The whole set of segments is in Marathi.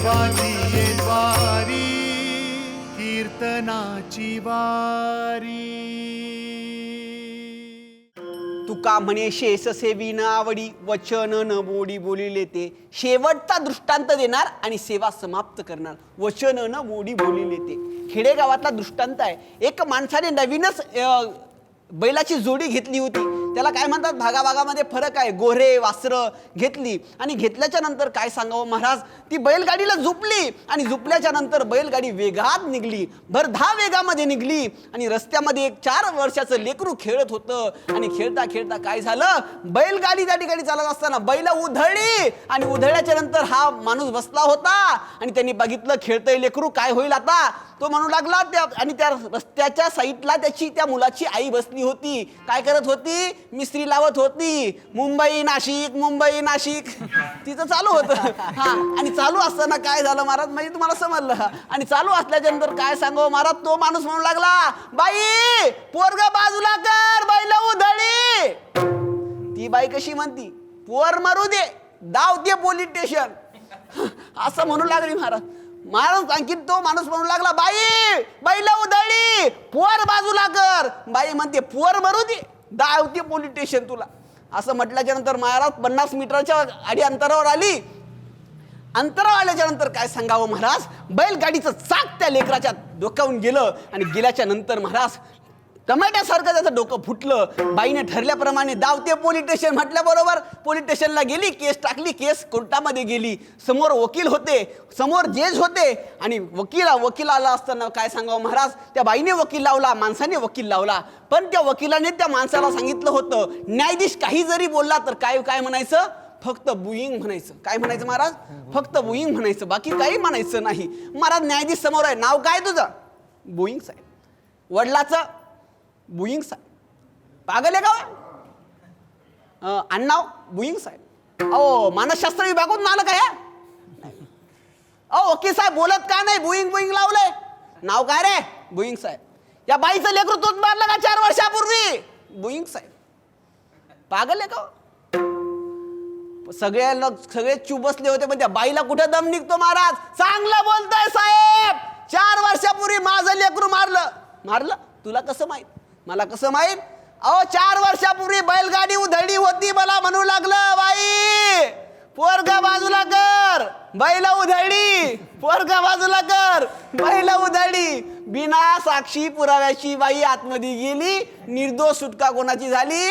देवाची द्वारी कीर्तनाची वारी. तुका म्हणे शेष सेवी न आवडी वचन न बोडी बोलिले ते. शेवटचा दृष्टांत देणार आणि सेवा समाप्त करणार. वचन न बोडी बोलिले ते. खेडेगावातला दृष्टांत आहे. एक माणसाने नवीनच बैलाची जोडी घेतली होती. त्याला काय म्हणतात? भागाभागामध्ये फरक आहे. गोरे वासर घेतली. आणि घेतल्याच्या नंतर काय सांगावं महाराज? ती बैलगाडीला झुपली. आणि झुपल्याच्या नंतर बैलगाडी वेगात निघली. भर दहा वेगामध्ये निघली. आणि रस्त्यामध्ये एक चार वर्षाचं लेकरू खेळत होतं. आणि खेळता खेळता काय झालं? बैलगाडी त्या ठिकाणी चालत असताना बैल उधळली. आणि उधळल्याच्या नंतर हा माणूस बसला होता. आणि त्यांनी बघितलं खेळतंय लेकरू काय होईल आता? तो म्हणू लागला त्या आणि त्या रस्त्याच्या साईडला त्याची त्या मुलाची आई बसली होती काय करत होती? मिस्त्री लावत होती. मुंबई नाशिक मुंबई नाशिक. तिचं चालू होतं. हा. आणि चालू असताना काय झालं महाराज? म्हणजे तुम्हाला समजलं. आणि चालू असल्याच्या नंतर काय सांगू महाराज? तो माणूस म्हणू लागला बाई पोरग बाजूला कर बैल उधळी. ती बाई कशी म्हणती पोर मारू दे दाव दे पोलीस स्टेशन. असं म्हणू लागली महाराज. महाराज आणखी तो माणूस म्हणू लागला बाई बाईला उधळी पोर बाजूला कर. बाई म्हणते पोर भरू दे दावते पोलीस स्टेशन तुला. असं म्हटल्याच्या नंतर महाराज पन्नास मीटरच्या आडी अंतरावर आली. अंतरावर आल्याच्यानंतर काय सांगावं महाराज? बैलगाडीचं चाक त्या लेकराच्या डोक्यावून गेलं आणि गेल्याच्यानंतर महाराज टमाट्यासारखं त्याचं डोकं फुटलं. बाईने ठरल्याप्रमाणे दावते पोलीस स्टेशन म्हटल्याबरोबर पोलीस स्टेशनला गेली केस टाकली केस कोर्टामध्ये गेली. समोर वकील होते समोर जेज होते आणि वकिला वकील आला असताना काय सांगावं महाराज? त्या बाईने वकील लावला माणसाने वकील लावला. पण त्या वकिलाने त्या माणसाला सांगितलं होतं न्यायाधीश काही जरी बोलला तर काय काय म्हणायचं? फक्त बुईंग म्हणायचं. काय म्हणायचं महाराज? फक्त बुईंग म्हणायचं बाकी काही म्हणायचं नाही. महाराज न्यायाधीश समोर आहे. नाव काय तुझं? बुईंग साहेब. वडिलाचं? बुईंग साहेब पागल आहे का अण्णाव अं, बुईंग साहेब अहो मानसशास्त्र विभागातून आलं काय अहो वकील साहेब बोलत का नाही? बुईंग बुईंग लावलंय. नाव काय रे? बुईंग साहेब. या बाईचं लेकरू तोच मारलं का चार वर्षापूर्वी? बुईंग साहेब. पागल आहे का सगळ्यांना सगळे सगळे चूप बसले होते पण त्या बाईला कुठे दम निघतो महाराज? चांगलं बोलताय साहेब. चार वर्षापूर्वी माझं लेकरू मारलं. मारलं? तुला कसं माहीत? मला कसं माहीत? अहो चार वर्षापूर्वी बैलगाडी उधळली होती मला म्हणू लागलं बाई. पोरगा बाजूला कर. बैल उधळली. पोरगा बाजूला कर. बैल उधळली. बिना साक्षी पुराव्याची बाई आतमध्ये गेली. निर्दोष सुटका कोणाची झाली?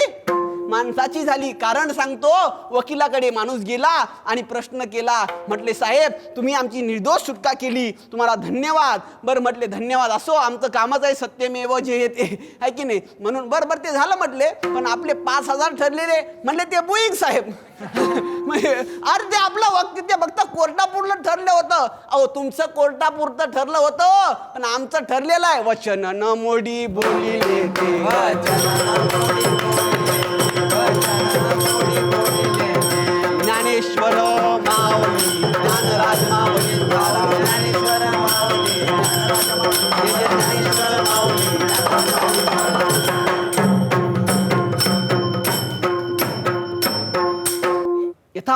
माणसाची झाली. कारण सांगतो वकिलाकडे माणूस गेला आणि प्रश्न केला. म्हटले साहेब तुम्ही आमची निर्दोष सुटका केली. तुम्हाला धन्यवाद. बरं म्हटले धन्यवाद. असो आमचं कामच आहे सत्यमेव जे येते आहे की नाही? म्हणून बरं बरं ते झालं म्हटले. पण आपले पाच हजार ठरलेले. म्हणले ते बुईंग साहेब. म्हणजे, अरे ते आपलं वक्ती ते फक्त कोर्टापुरलं ठरलं होतं. अहो तुमचं कोर्टापुरतं ठरलं होतं. पण आमचं ठरलेलं आहे. वचन न मोडी बोलिले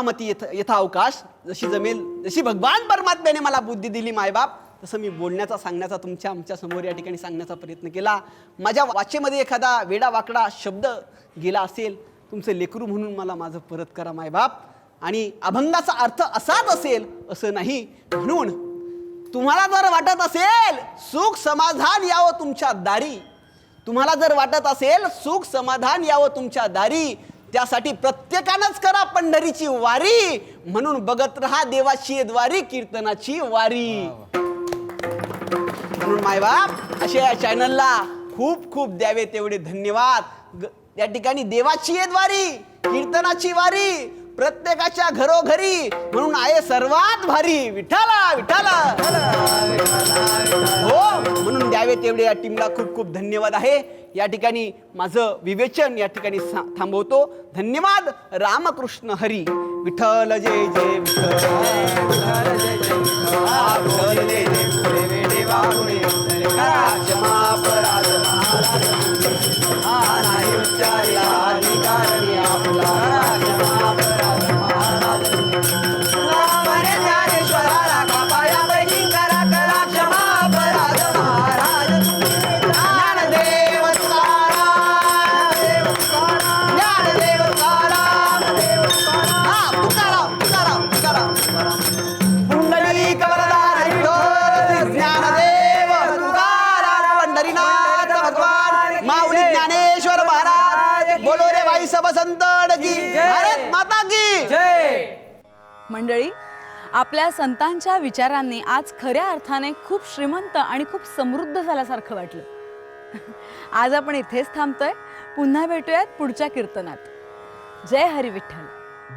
यथामती यथ यथा जशी जमेल जशी भगवान परमात्म्याने मला बुद्धी दिली मायबाप तसं मी बोलण्याचा सांगण्याचा तुमच्या आमच्यासमोर या ठिकाणी सांगण्याचा प्रयत्न केला. माझ्या वाचेमध्ये एखादा वेडा वाकडा शब्द गेला असेल तुमचं लेकरू म्हणून मला माझं परत करा मायबाप. आणि अभंगाचा अर्थ असाच असेल असं नाही. म्हणून तुम्हाला जर वाटत असेल सुख समाधान यावं तुमच्या दारी. तुम्हाला जर वाटत असेल सुख समाधान यावं तुमच्या दारी त्यासाठी प्रत्येकानंच करा पंढरीची वारी. म्हणून बघत राहा देवाची द्वारी कीर्तनाची वारी. म्हणून मायबाप अशा या चॅनलला खूप खूप द्यावे तेवढे धन्यवाद. ग- या ठिकाणी देवाची द्वारी कीर्तनाची वारी प्रत्येकाच्या घरोघरी. म्हणून आहे सर्वात भारी विठाला विठाला हो म्हणून द्यावे तेवढे या टीमला खूप खूप धन्यवाद आहे. या ठिकाणी माझं विवेचन या ठिकाणी थांबवतो. धन्यवाद. रामकृष्ण हरी. विठ्ठल जय जय विठ्ठल. रे भाई सब संतन की भारत माता की. जय. मंडळी आपल्या संतांच्या विचारांनी आज खऱ्या अर्थाने खूप श्रीमंत आणि खूप समृद्ध झाल्यासारखं वाटलं. आज आपण इथेच थांबतोय. पुन्हा भेटूयात पुढच्या कीर्तनात. जय हरी विठ्ठल